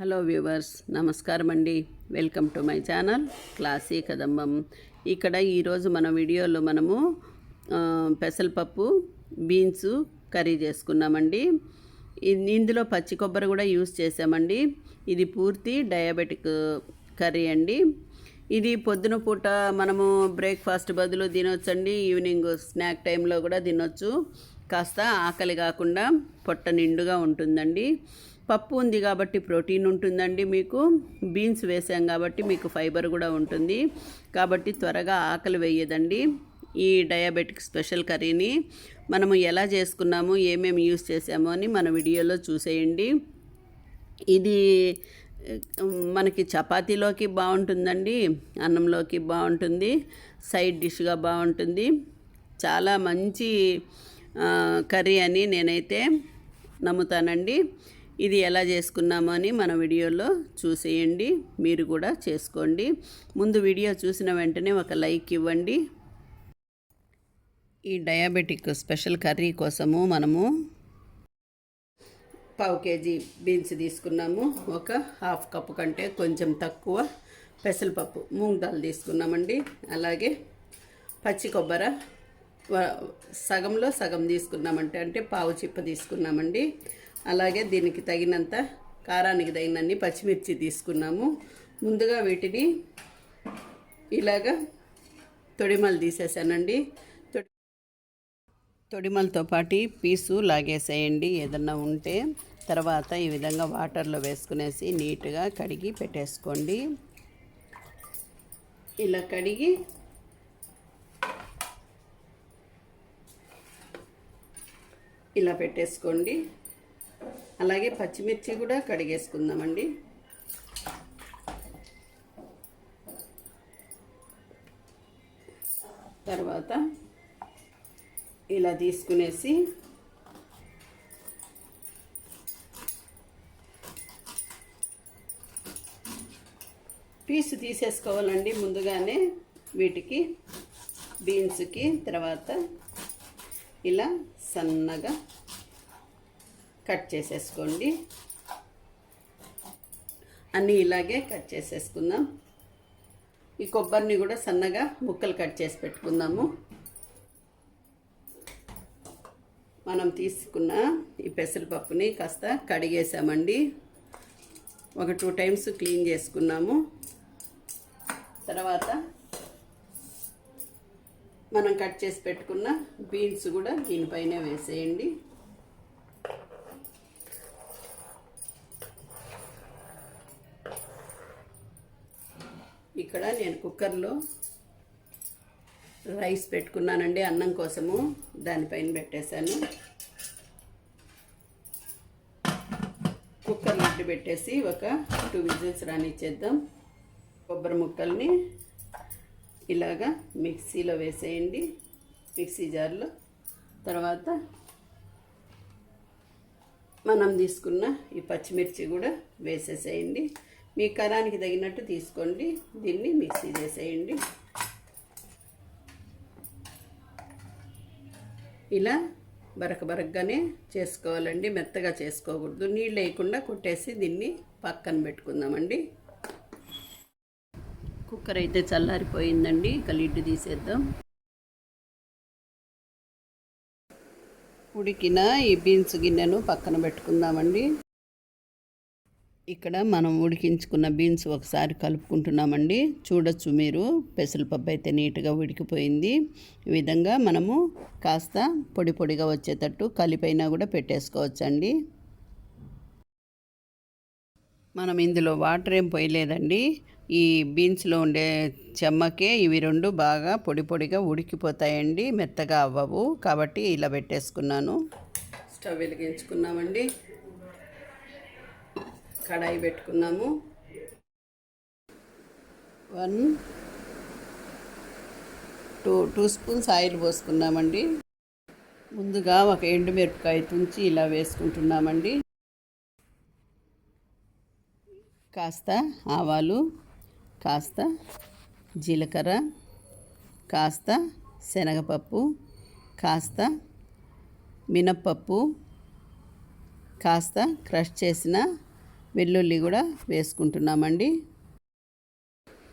Hello viewers నమస్కారం అండి. Welcome to my channel classy Kadambam. ఇక్కడ ఈరోజు మన వీడియోలో మనము పెసలపప్పు పెసరపప్పు బీన్స్ కర్రీ చేసుకున్నామండి. ఇందులో పచ్చి కొబ్బరి కూడా యూస్ చేసామండి ఇది పూర్తి డయాబెటిక్ కర్రీ అండి. ఇది పొద్దున పూట మనము బ్రేక్ఫాస్ట్ బదులు తినొచ్చండి. ఈవినింగ్ స్నాక్ టైంలో కూడా తినొచ్చు. కాస్త ఆకలి కాకుండా పొట్ట నిండుగా ఉంటుందండి. పప్పు ఉంది కాబట్టి ప్రోటీన్ ఉంటుందండి మీకు. బీన్స్ వేసాం కాబట్టి మీకు ఫైబర్ కూడా ఉంటుంది. కాబట్టి త్వరగా ఆకలి వేయదండి. ఈ డయాబెటిక్ స్పెషల్ కర్రీని మనము ఎలా చేసుకున్నాము ఏమేమి యూస్ చేసాము అని మన వీడియోలో చూసేయండి. ఇది మనకి చపాతీలోకి బాగుంటుందండి అన్నంలోకి బాగుంటుంది సైడ్ డిష్గా బాగుంటుంది. చాలా మంచి కర్రీ అని నేనైతే నమ్ముతానండి. ఇది ఎలా చేసుకున్నామో అని మన వీడియోలో చూసేయండి. మీరు కూడా చేసుకోండి. ముందు వీడియో చూసిన వెంటనే ఒక లైక్ ఇవ్వండి. ఈ డయాబెటిక్ స్పెషల్ కర్రీ కోసము మనము పావు కేజీ బీన్స్ తీసుకున్నాము. ఒక హాఫ్ కప్పు కంటే కొంచెం తక్కువ పెసరపప్పు మూంగ్ దాల్ తీసుకున్నామండి. అలాగే పచ్చి కొబ్బరి సగంలో సగం తీసుకున్నామంటే అంటే పావు చిప్ప తీసుకున్నామండి. అలాగే దీనికి తగినంత కారానికి తగినన్ని పచ్చిమిర్చి తీసుకున్నాము. ముందుగా వీటిని ఇలాగా తొడిమలు తీసేసానండి. తొడిమలతో పాటు పీసు లాగేసేయండి ఏదన్నా ఉంటే. తర్వాత ఈ విధంగా వాటర్లో వేసుకునేసి నీట్గా కడిగి పెట్టేసుకోండి. ఇలా కడిగి ఇలా పెట్టేసుకోండి. అలాగే పచ్చిమిర్చి కూడా కడిగేసుకుందామండి. తర్వాత ఇలా తీసుకునేసి పీసు తీసేసుకోవాలండి ముందుగానే వీటికి బీన్స్కి తర్వాత ఇలా సన్నగా కట్ చేసేసుకోండి. అన్నీ ఇలాగే కట్ చేసేసుకుందాం. ఈ కొబ్బరిని కూడా సన్నగా ముక్కలు కట్ చేసి పెట్టుకుందాము. మనం తీసుకున్న ఈ పెసరపప్పుని కాస్త కడిగేసామండి. ఒక టూ టైమ్స్ క్లీన్ చేసుకున్నాము. తర్వాత మనం కట్ చేసి పెట్టుకున్న బీన్స్ కూడా దీనిపైన వేసేయండి. ఇక్కడ నేను కుక్కర్లో రైస్ పెట్టుకున్నానండి అన్నం కోసము. దానిపైన పెట్టేశాను. కుక్కర్ లిడ్ పెట్టేసి ఒక టూ విజిల్స్ రానిచ్చేద్దాం. కొబ్బరి ముక్కల్ని ఇలాగా మిక్సీలో వేసేయండి. మిక్సీ జార్లో. తర్వాత మనం తీసుకున్న ఈ పచ్చిమిర్చి కూడా వేసేసేయండి. మీ కరానికి తగినట్టు తీసుకోండి. దీన్ని మిక్సీ చేసేయండి. ఇలా బరక బరకగానే చేసుకోవాలండి. మెత్తగా చేసుకోకూడదు. నీళ్ళు వేయకుండా కొట్టేసి దీన్ని పక్కన పెట్టుకుందామండి. కుక్కర్ అయితే చల్లారిపోయిందండి. ఇక తీసేద్దాం. ఉడికిన ఈ బీన్స్ గిన్నెను పక్కన పెట్టుకుందామండి. ఇక్కడ మనం ఉడికించుకున్న బీన్స్ ఒకసారి కలుపుకుంటున్నామండి. చూడొచ్చు మీరు పెసరపప్పు అయితే నీట్గా ఉడికిపోయింది. ఈ విధంగా మనము కాస్త పొడి పొడిగా వచ్చేటట్టు కలిపైనా కూడా పెట్టేసుకోవచ్చండి. మనం ఇందులో వాటర్ ఏం పోయలేదండి. ఈ బీన్స్లో ఉండే చెమ్మకే ఇవి రెండు బాగా పొడి పొడిగా ఉడికిపోతాయండి. మెత్తగా అవ్వవు. కాబట్టి ఇలా పెట్టేసుకున్నాను. స్టవ్ వెలిగించుకున్నామండి. కడాయి పెట్టుకున్నాము. One two two spoons oil పోసుకున్నామండి. ముందుగా ఒక ఎండుమిరపకాయ తుంచి ఇలా వేసుకుంటున్నామండి. కాస్త ఆవాలు కాస్త జీలకర్ర కాస్త శనగపప్పు కాస్త మినప్పప్పు కాస్త క్రష్ చేసిన వెల్లుల్లి కూడా వేసుకుంటున్నామండి.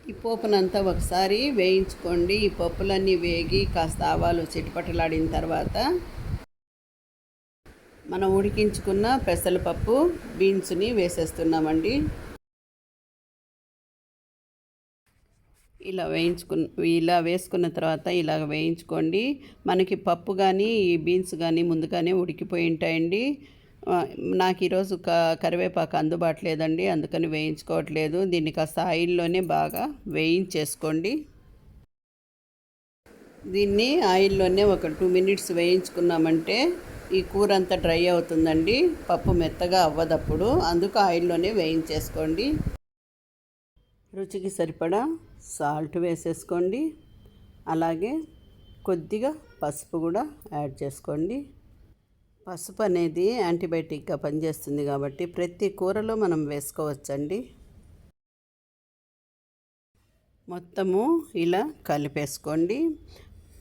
ఈ పోపునంతా ఒకసారి వేయించుకోండి. ఈ పప్పులన్నీ వేగి కాస్త ఆవాలు చిటపటలాడిన తర్వాత మనం ఉడికించుకున్న పెసలపప్పు బీన్స్ని వేసేస్తున్నామండి. ఇలా వేయించుకున్న ఇలా వేసుకున్న తర్వాత ఇలా వేయించుకోండి. మనకి పప్పు కానీ ఈ బీన్స్ కానీ ముందుగానే ఉడికిపోయి ఉంటాయండి. నాకు ఈరోజు క కరివేపాకు అందుబాటు లేదండి అందుకని వేయించుకోవట్లేదు. దీన్ని కాస్త ఆయిల్లోనే బాగా వేయించేసుకోండి. దీన్ని ఆయిల్లోనే ఒక టూ మినిట్స్ వేయించుకున్నామంటే ఈ కూర అంతా డ్రై అవుతుందండి. పప్పు మెత్తగా అవ్వదప్పుడు అందుకు ఆయిల్లోనే వేయించేసుకోండి. రుచికి సరిపడా సాల్ట్ వేసేసుకోండి. అలాగే కొద్దిగా పసుపు కూడా యాడ్ చేసుకోండి. పసుపు అనేది యాంటీబయాటిక్గా పనిచేస్తుంది కాబట్టి ప్రతి కూరలో మనం వేసుకోవచ్చండి. మొత్తము ఇలా కలిపేసుకోండి.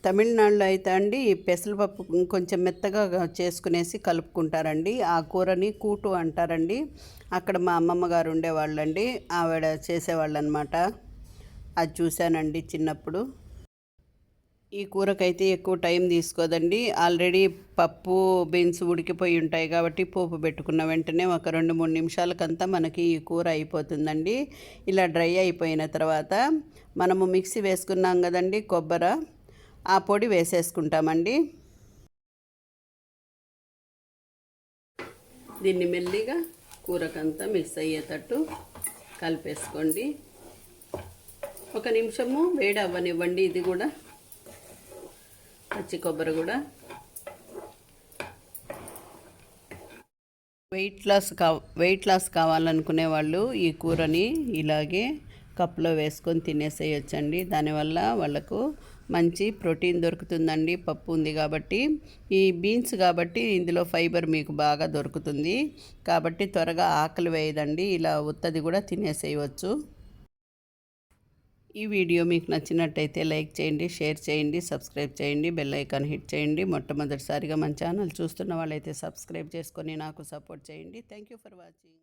తమిళనాడులో అయితే అండి పెసరపప్పు కొంచెం మెత్తగా చేసుకునేసి కలుపుకుంటారండి. ఆ కూరని కూటు అంటారండి. అక్కడ మా అమ్మమ్మ గారు ఉండేవాళ్ళండి. ఆవిడ చేసేవాళ్ళు అనమాట అది చూశానండి చిన్నప్పుడు. ఈ కూరకైతే ఎక్కువ టైం తీసుకోదండి. ఆల్రెడీ పప్పు బీన్స్ ఉడికిపోయి ఉంటాయి కాబట్టి పోపు పెట్టుకున్న వెంటనే ఒక రెండు మూడు నిమిషాలకంతా మనకి ఈ కూర అయిపోతుందండి. ఇలా డ్రై అయిపోయిన తర్వాత మనము మిక్సీ వేసుకున్నాం కదండి కొబ్బరి ఆ పొడి వేసేసుకుంటామండి. దీన్ని మెల్లిగా కూరకంతా మిక్స్ అయ్యేటట్టు కలిపేసుకోండి. ఒక నిమిషము వేడి అవ్వనివ్వండి ఇది కూడా. పచ్చి కొబ్బరి కూడా. వెయిట్ లాస్ కా వెయిట్ లాస్ కావాలనుకునే వాళ్ళు ఈ కూరని ఇలాగే కప్లో వేసుకొని తినేసేయచ్చండి. దానివల్ల వాళ్ళకు మంచి ప్రోటీన్ దొరుకుతుందండి. పప్పు ఉంది కాబట్టి ఈ బీన్స్ కాబట్టి ఇందులో ఫైబర్ మీకు బాగా దొరుకుతుంది. కాబట్టి త్వరగా ఆకలి వేయదండి. ఇలా ఉత్తది కూడా తినేసేయవచ్చు ఈ వీడియో మీకు నచ్చినట్టయితే లైక్ చేయండి షేర్ చేయండి సబ్స్క్రైబ్ చేయండి బెల్ ఐకాన్ హిట్ చేయండి. మొట్టమొదటిసారిగా మన ఛానల్ చూస్తున్న వాళ్ళైతే సబ్స్క్రైబ్ చేసుకొని నాకు సపోర్ట్ చేయండి. Thank you for watching